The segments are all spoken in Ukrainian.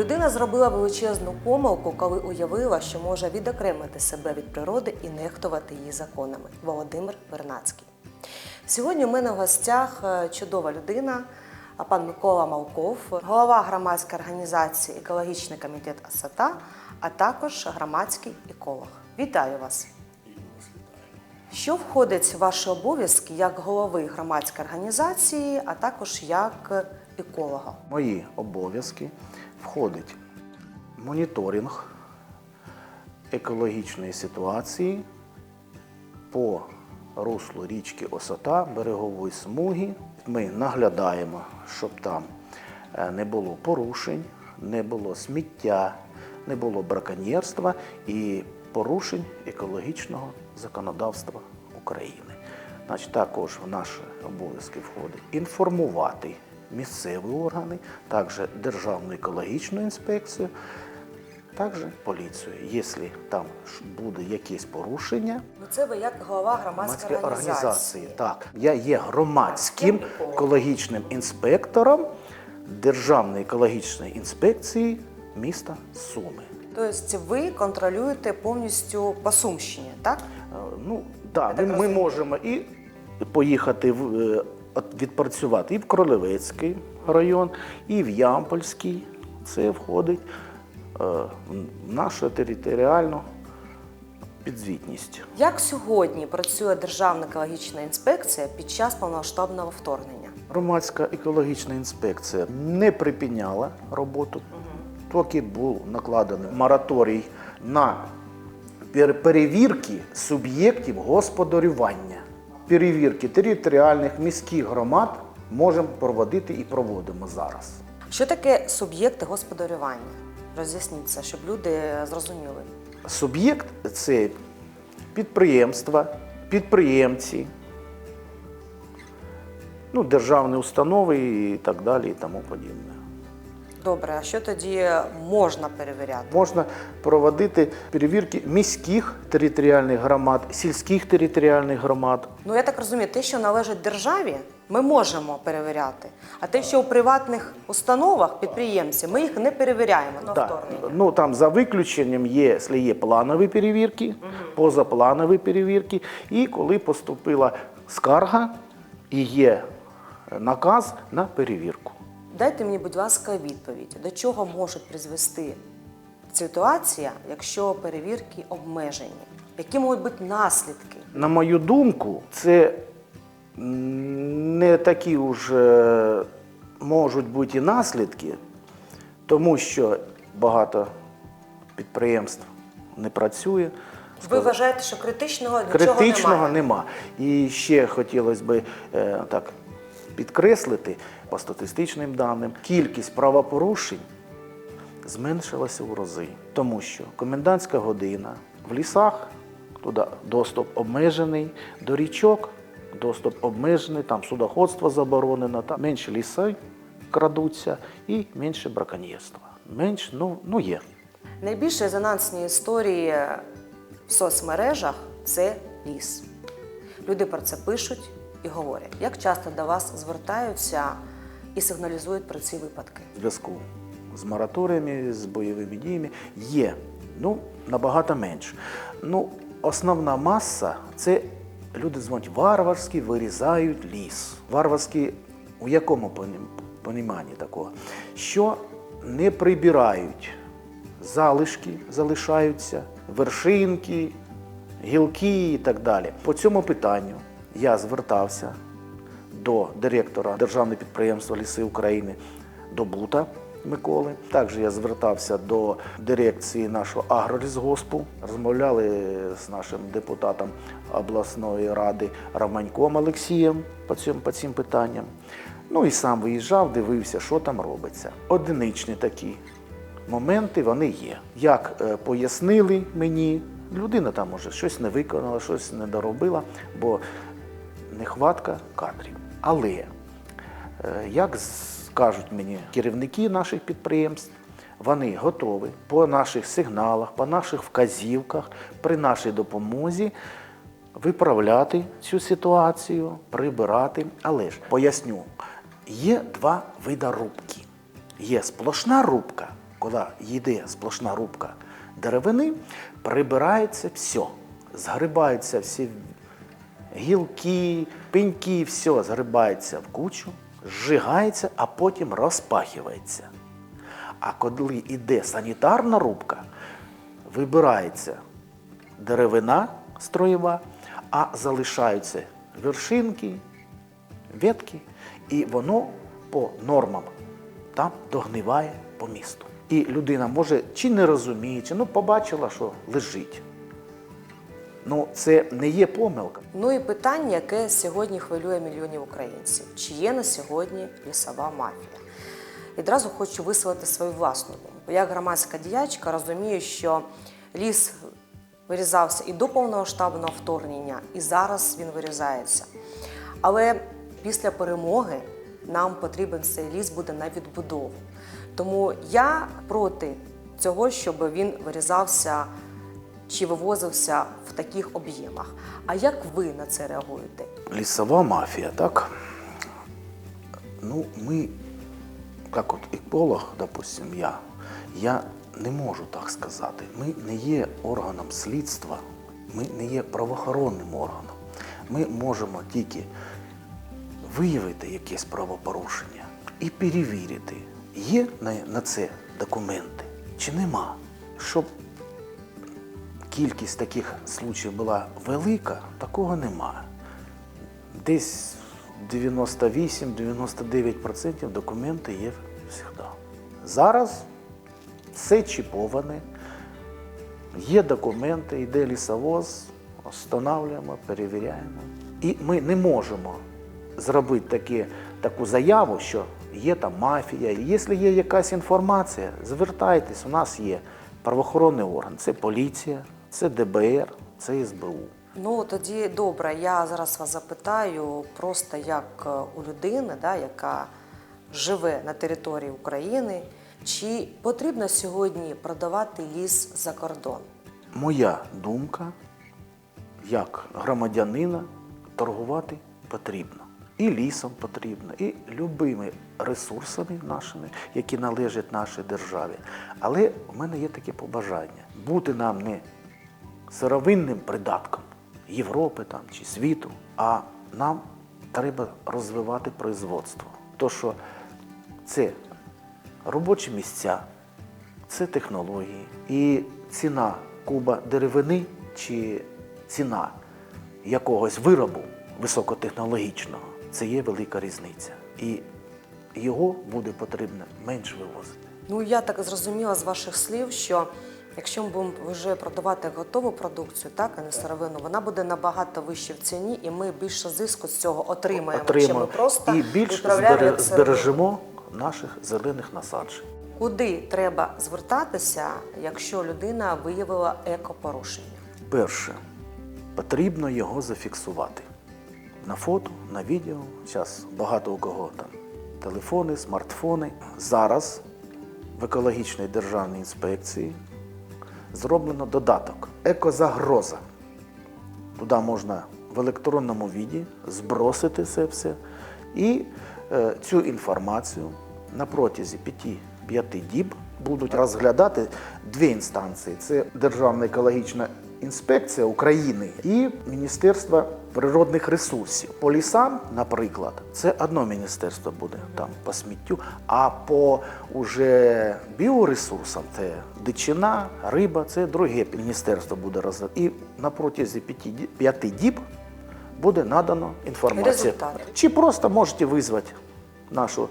Людина зробила величезну помилку, коли уявила, що може відокремити себе від природи і нехтувати її законами. Володимир Вернацький. Сьогодні у мене в гостях е, чудова людина, пан Микола Малков, голова громадської організації Екологічний комітет АСАТА, а також громадський еколог. Вітаю вас! Що входить в ваші обов'язки як голови громадської організації, а також як еколога? мої обов'язки входить моніторинг екологічної ситуації по руслу річки Осота, берегової смуги. Ми наглядаємо, щоб там е, не було порушень, не було сміття, не було браконьєрства і порушень екологічного законодавства України. Значить, також в наші обов'язки входить інформувати місцеві органи, також Державну екологічну інспекцію, також поліцію. Якщо там буде якесь порушення, Ну, це ви як голова громадської організації. організації. Так, я є громадським екологічним інспектором Державної екологічної інспекції міста Суми. Тобто ви контролюєте повністю по Сумщині, так? Е, Ну, так ми, ми можемо і поїхати в, е, відпрацювати і в Кролевецький район, і в Ямпольський. Це входить е, в нашу територіальну підзвітність. Як сьогодні працює Державна екологічна інспекція під час повномасштабного вторгнення? Громадська екологічна інспекція не припиняла роботу, поки був накладений мораторій на перевірки суб'єктів господарювання. Перевірки територіальних міських громад можемо проводити і проводимо зараз. Що таке суб'єкти господарювання? Роз'ясніть це, щоб люди зрозуміли. Суб'єкт це підприємства, підприємці, ну, державні установи і так далі, і тому подібне. Добре, а що тоді можна перевіряти? Можна проводити перевірки міських територіальних громад, сільських територіальних громад. Ну я так розумію, те, що належить державі, ми можемо перевіряти. А те, що у приватних установах, підприємці, ми їх не перевіряємо на Так, вторгнення. ну там за виключенням є, якщо є планові перевірки, позапланові перевірки, і коли поступила скарга і є наказ на перевірку. Дайте мені, будь ласка, відповідь, до чого може призвести ситуація, якщо перевірки обмежені? Які можуть бути наслідки? На мою думку, це не такі вже можуть бути і наслідки, тому що багато підприємств не працює. Ви вважаєте, що критичного нічого Критичного немає? нема. І ще хотілося б е, так підкреслити по статистичним даним, кількість правопорушень зменшилася у рази, тому що комендантська година в лісах туди доступ обмежений, до річок доступ обмежений, там судоходство заборонено, там менше ліси крадуться і менше браконьєрства. Менше, ну, ну є. Найбільш резонансні історії в соцмережах це ліс. Люди про це пишуть і говорять. Як часто до вас звертаються і сигналізують про ці випадки? зв'язку з мораторіями, з бойовими діями є. Ну, набагато менше. Ну, основна маса це люди дзвонять варварські вирізають ліс. Варварські у якому понім- поніманні такого? Що не прибирають залишки, залишаються, вершинки, гілки і так далі. По цьому питанню я звертався до директора Державного підприємства Ліси України до Бута Миколи. Також я звертався до дирекції нашого агролісгоспу. Розмовляли з нашим депутатом обласної ради Романьком Олексієм по цим, по цим питанням. Ну і сам виїжджав, дивився, що там робиться. Одиничні такі моменти вони є. Як е, пояснили мені, людина там може щось не виконала, щось не доробила, бо нехватка кадрів. Але, е, як скажуть мені керівники наших підприємств, вони готові по наших сигналах, по наших вказівках, при нашій допомозі виправляти цю ситуацію, прибирати. Але ж поясню, є два види рубки. Є сплошна рубка коли йде сплошна рубка деревини, прибирається все. Згрибаються всі гілки, пеньки, все згрибається в кучу, зжигається, а потім розпахується. А коли йде санітарна рубка, вибирається деревина строєва, а залишаються вершинки, ветки, і воно по нормам там догниває по місту. І людина може чи не розуміє, чи ну побачила, що лежить. Ну, це не є помилка. Ну і питання, яке сьогодні хвилює мільйонів українців: чи є на сьогодні лісова мафія? Відразу хочу висловити свою власну думку. Як громадська діячка розумію, що ліс вирізався і до повномасштабного вторгнення, і зараз він вирізається. Але після перемоги нам потрібен цей ліс буде на відбудову. Тому я проти цього, щоб він вирізався чи вивозився в таких об'ємах. А як ви на це реагуєте? Лісова мафія, так? Ну, ми, як от еколог, допустим, я, я не можу так сказати. Ми не є органом слідства, ми не є правоохоронним органом. Ми можемо тільки виявити якесь правопорушення і перевірити, є на, це документи чи нема. Щоб кількість таких случаїв була велика, такого нема. Десь 98-99% документи є завжди. Зараз все чіповане, є документи, йде лісовоз, встановлюємо, перевіряємо. І ми не можемо зробити таке, таку заяву, що є там мафія. Якщо є якась інформація, звертайтесь, у нас є правоохоронний орган, це поліція, це ДБР, це СБУ. Ну тоді добре, я зараз вас запитаю просто як е, у людини, да, яка живе на території України, чи потрібно сьогодні продавати ліс за кордон? Моя думка, як громадянина, торгувати потрібно. І лісом потрібно, і любими ресурсами нашими, які належать нашій державі. Але в мене є таке побажання бути нам не сировинним придатком Європи там, чи світу, а нам треба розвивати производство. То, що це робочі місця, це технології. І ціна куба деревини чи ціна якогось виробу високотехнологічного це є велика різниця. І його буде потрібно менш вивозити. Ну я так зрозуміла з ваших слів, що якщо ми будемо вже продавати готову продукцію, так а не сировину, вона буде набагато вище в ціні, і ми більше зиску з цього отримаємо, чим ми просто і більш збережемо наших зелених насаджень. Куди треба звертатися, якщо людина виявила екопорушення? Перше, потрібно його зафіксувати на фото, на відео. Зараз багато у кого там телефони, смартфони. Зараз в екологічній державній інспекції зроблено додаток екозагроза. Туди можна в електронному віді збросити це все. І е, цю інформацію на протязі 5 діб будуть розглядати дві інстанції: це Державна екологічна інспекція України і Міністерство природних ресурсів. По лісам, наприклад, це одно міністерство буде там по сміттю, а по уже біоресурсам це дичина, риба, це друге міністерство буде розглядати. І на протязі 5 діб буде надано інформація. Результати. Чи просто можете визвати нашу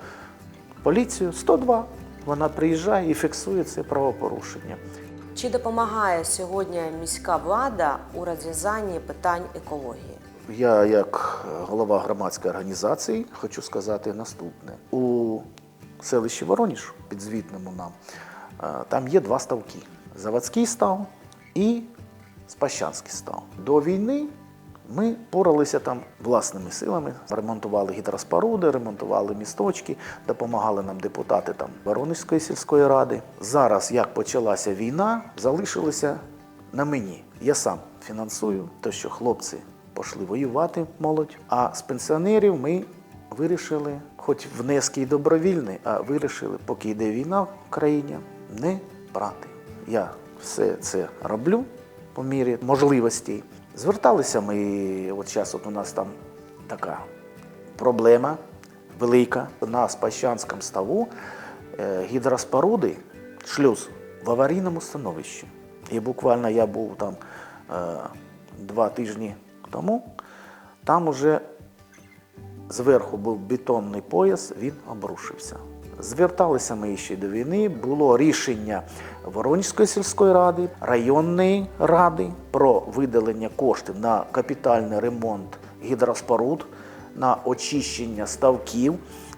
поліцію 102, вона приїжджає і фіксує це правопорушення. Чи допомагає сьогодні міська влада у розв'язанні питань екології? Я, як голова громадської організації, хочу сказати наступне: у селищі Вороніж, підзвітному нам, е, там є два ставки: заводський став і Спащанський став. До війни ми поралися там власними силами, ремонтували гідроспоруди, ремонтували місточки, допомагали нам депутати там Воронежської сільської ради. Зараз, як почалася війна, залишилося на мені. Я сам фінансую, то що хлопці пішли воювати молодь. А з пенсіонерів ми вирішили, хоч внески й добровільні, а вирішили, поки йде війна в країні, не брати. Я все це роблю по мірі можливостей. Зверталися ми, от зараз от у нас там така проблема велика. На Спащанському ставу е, гідроспоруди, шлюз в аварійному становищі. І буквально я був там е, два тижні тому, там уже зверху був бетонний пояс, він обрушився. Зверталися ми ще до війни. Було рішення Воронізької сільської ради, районної ради про виділення коштів на капітальний ремонт гідроспоруд, на очищення ставків,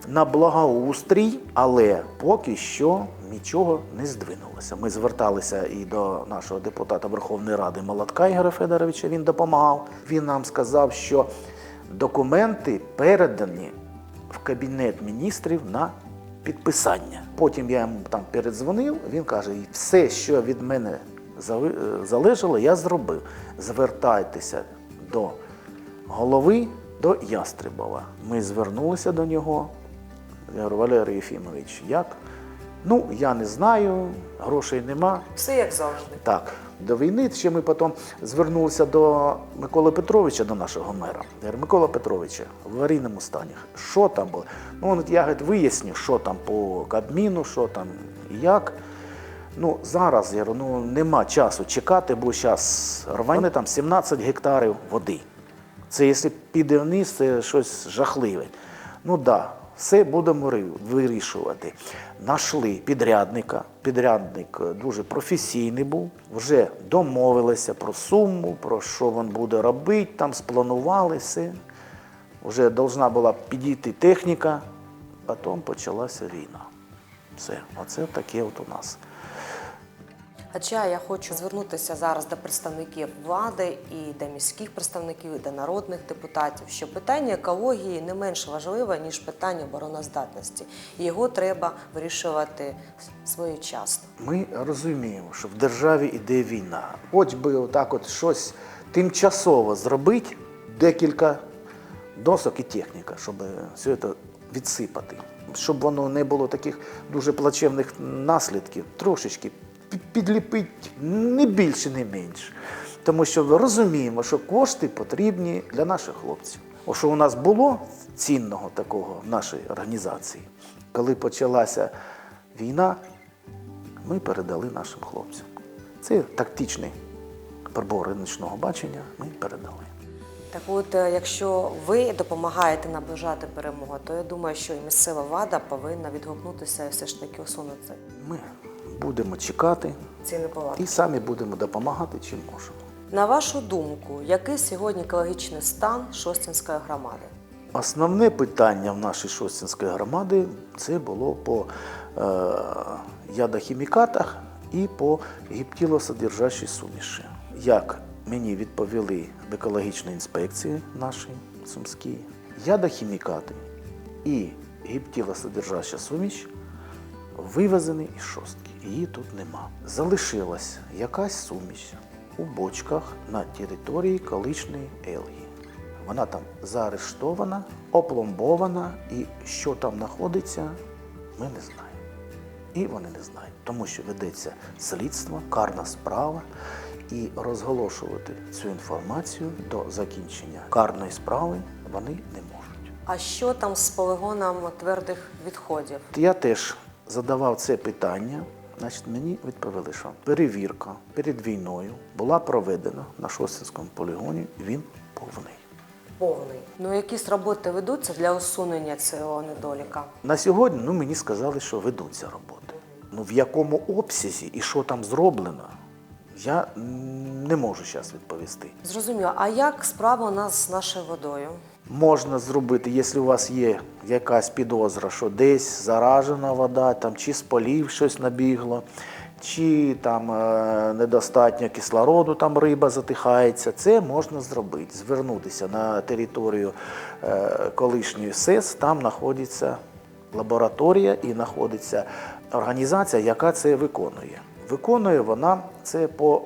на благоустрій, але поки що нічого не здвинулося. Ми зверталися і до нашого депутата Верховної Ради Молотка Ігоря Федоровича. Він допомагав. Він нам сказав, що документи передані в кабінет міністрів на підписання. Потім я йому там передзвонив. Він каже: все, що від мене е, залежало, я зробив. Звертайтеся до голови, до Ястребова. Ми звернулися до нього. Я говорю, Валерій Єфімович, як? Ну, я не знаю, грошей нема. Все як завжди. Так, до війни ще ми потім звернулися до Миколи Петровича, до нашого мера. Я говорю, Микола Петровича, в аварійному стані. Що там було? Ну, я говорить, виясню, що там по Кабміну, що там і як. Ну, зараз я говорю, ну, нема часу чекати, бо зараз рване там 17 гектарів води. Це якщо піде вниз, це щось жахливе. Ну так, да, все будемо вирішувати. Нашли підрядника. Підрядник е, дуже професійний був, вже домовилися про суму, про що він буде робити, там спланували все. Вже повинна була підійти техніка, потім почалася війна. Все, оце таке от у нас. Хоча я хочу звернутися зараз до представників влади і до міських представників, і до народних депутатів, що питання екології не менш важливе, ніж питання обороноздатності. Його треба вирішувати своєчасно. Ми розуміємо, що в державі йде війна. Хоч би отак от щось тимчасово зробити, декілька досок і техніка, щоб все це відсипати. Щоб воно не було таких дуже плачевних наслідків, трошечки підліпити не більше, не менше. Тому що розуміємо, що кошти потрібні для наших хлопців. О, що у нас було цінного такого в нашій організації, коли почалася війна, ми передали нашим хлопцям. Це тактичний прибор риночного бачення. Ми передали. Так от, е, якщо ви допомагаєте наближати перемогу, то я думаю, що і місцева влада повинна відгукнутися і все ж таки усунути Ми будемо чекати ці неполадки. і самі будемо допомагати, чим можемо. На вашу думку, який сьогодні екологічний стан Шостінської громади? Основне питання в нашій Шостінської громади це було по е, ядохімікатах і по гіптилосодержащій суміші. Як мені відповіли в екологічній інспекції нашій сумській, ядохімікати і гіптилосодержаща суміш вивезені із шостки. Її тут нема. Залишилась якась суміш у бочках на території колишньої Елгії. Вона там заарештована, опломбована, і що там знаходиться, ми не знаємо. І вони не знають, тому що ведеться слідство, карна справа, і розголошувати цю інформацію до закінчення карної справи вони не можуть. А що там з полигоном твердих відходів? Я теж задавав це питання. Значить, мені відповіли, що перевірка перед війною була проведена на Шостинському полігоні, він повний. Повний. Ну якісь роботи ведуться для усунення цього недоліка. На сьогодні ну, мені сказали, що ведуться роботи. Ну в якому обсязі і що там зроблено, я не можу зараз відповісти. Зрозуміло. А як справа у нас з нашою водою? Можна зробити, якщо у вас є якась підозра, що десь заражена вода, там, чи з полів щось набігло, чи там е, недостатньо кислороду, там риба затихається, це можна зробити. Звернутися на територію е, колишньої СЕС, там знаходиться лабораторія і знаходиться організація, яка це виконує. Виконує вона це по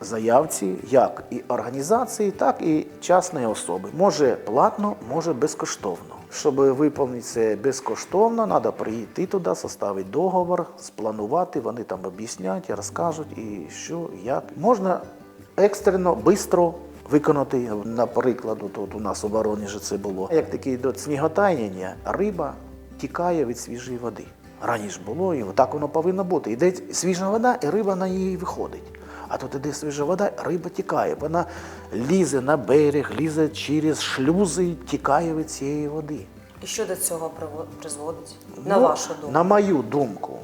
заявці як і організації, так і частної особи. Може платно, може безкоштовно. Щоб виконати це безкоштовно, треба прийти туди, составити договор, спланувати, вони там об'яснять, розкажуть і що, як. Можна екстрено, швидко виконати, наприклад, от у нас у Воронежі це було. Як таке йде сніготаяння, риба тікає від свіжої води. Раніше було, і так воно повинно бути. Йде свіжа вода, і риба на її виходить. А тут іде свіжа вода, риба тікає. Вона лізе на берег, лізе через шлюзи, тікає від цієї води. І що до цього призводить? На Ну, вашу думку? На мою думку,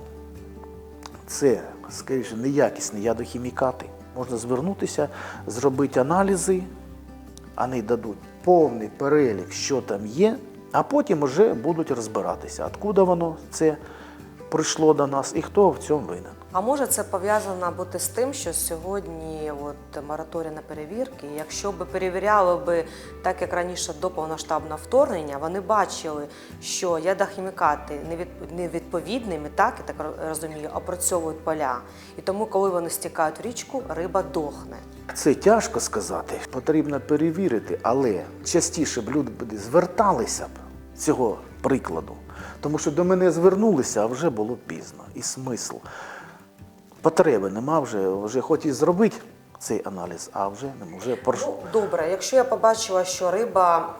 це, скоріше, неякісні ядохімікати. Можна звернутися, зробити аналізи, вони дадуть повний перелік, що там є, а потім вже будуть розбиратися, откуда воно це прийшло до нас і хто в цьому винен. А може це пов'язано бути з тим, що сьогодні от мораторій на перевірки, якщо б перевіряли би так, як раніше до повноштабного вторгнення, вони бачили, що ядохімікати невід- невідповідними, так я так розумію, опрацьовують поля. І тому, коли вони стікають в річку, риба дохне. Це тяжко сказати, потрібно перевірити, але частіше б люди зверталися б цього прикладу. Тому що до мене звернулися, а вже було пізно. І смисл. Потреби нема вже, вже хоч і зробити цей аналіз, а вже нема. Вже порш... Ну, добре, якщо я побачила, що риба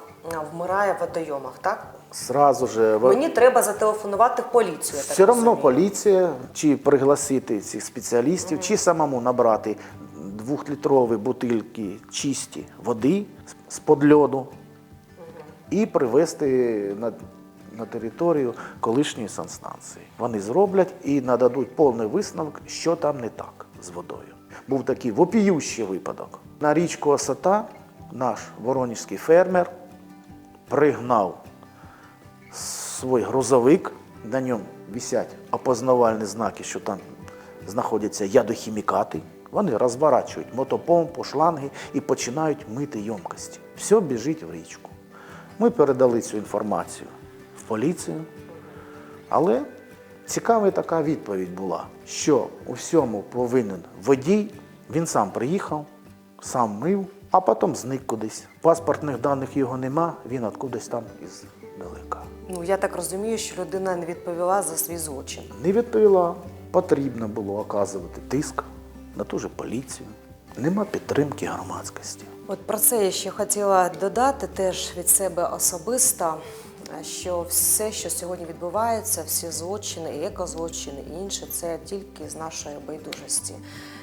вмирає в водойомах, так? Сразу же Мені треба зателефонувати в поліцію. Так все одно поліція, чи пригласити цих спеціалістів, чи самому набрати двохлітрові бутильки чисті води з-под льоду і привезти на, на територію колишньої санстанції. Вони зроблять і нададуть повний висновок, що там не так з водою. Був такий вопіющий випадок. На річку Осота наш воронежський фермер пригнав свій грузовик, на ньому висять опознавальні знаки, що там знаходяться ядохімікати. Вони розворачують мотопомпу, шланги і починають мити ємкості. Все біжить в річку. Ми передали цю інформацію поліцію, але цікава така відповідь була, що у всьому повинен водій, він сам приїхав, сам мив, а потім зник кудись. Паспортних даних його нема, він откудись там із далека. Ну я так розумію, що людина не відповіла за свій злочин. Не відповіла, потрібно було оказувати тиск на ту же поліцію. Нема підтримки громадськості. От про це я ще хотіла додати теж від себе особисто, що все, що сьогодні відбувається, всі злочини, і екозлочини, і інше, це тільки з нашої байдужості.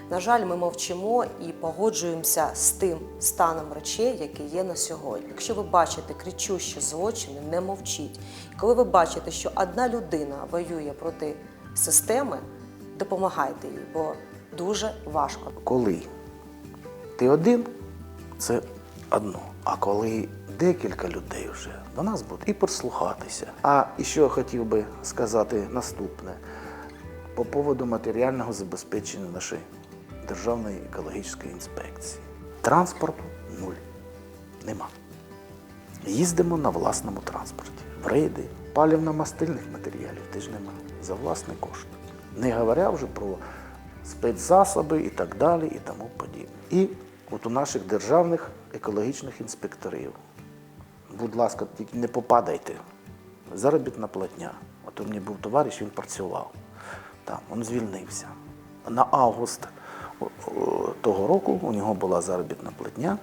На жаль, ми мовчимо і погоджуємося з тим станом речей, який є на сьогодні. Якщо ви бачите кричущі злочини, не мовчіть. Коли ви бачите, що одна людина воює проти системи, допомагайте їй, бо дуже важко. Коли ти один, це одно. А коли декілька людей вже до нас буде і прислухатися. А і що я хотів би сказати наступне по поводу матеріального забезпечення нашої Державної екологічної інспекції. Транспорту нуль. Нема. Їздимо на власному транспорті. В рейди, палівно-мастильних матеріалів теж нема. За власний кошт. Не говоря вже про спецзасоби і так далі, і тому подібне. І от у наших державних екологічних інспекторів. Будь ласка, тільки не попадайте. Заробітна платня. От у мене був товариш, він працював там, він звільнився. На август того року у нього була заробітна платня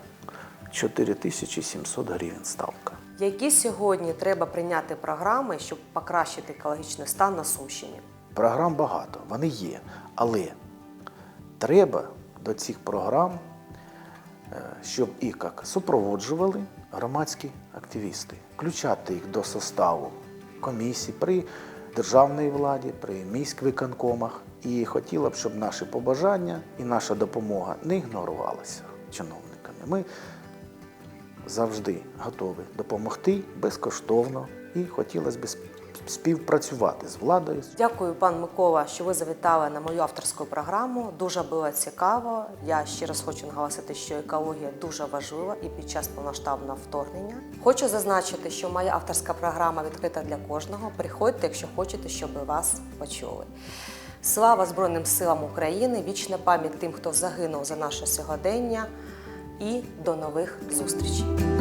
4700 гривень ставка. Які сьогодні треба прийняти програми, щоб покращити екологічний стан на Сумщині? Програм багато, вони є. Але треба до цих програм, е, щоб їх як супроводжували громадські активісти, включати їх до составу комісій при державній владі, при міськвиконкомах. І хотіла б, щоб наші побажання і наша допомога не ігнорувалися чиновниками. Ми завжди готові допомогти безкоштовно і хотілося б співпрацювати з владою. Дякую, пан Микола, що ви завітали на мою авторську програму. Дуже було цікаво. Я ще раз хочу наголосити, що екологія дуже важлива і під час повноштабного вторгнення. Хочу зазначити, що моя авторська програма відкрита для кожного. Приходьте, якщо хочете, щоб вас почули. Слава Збройним силам України! Вічна пам'ять тим, хто загинув за наше сьогодення. І до нових зустрічей!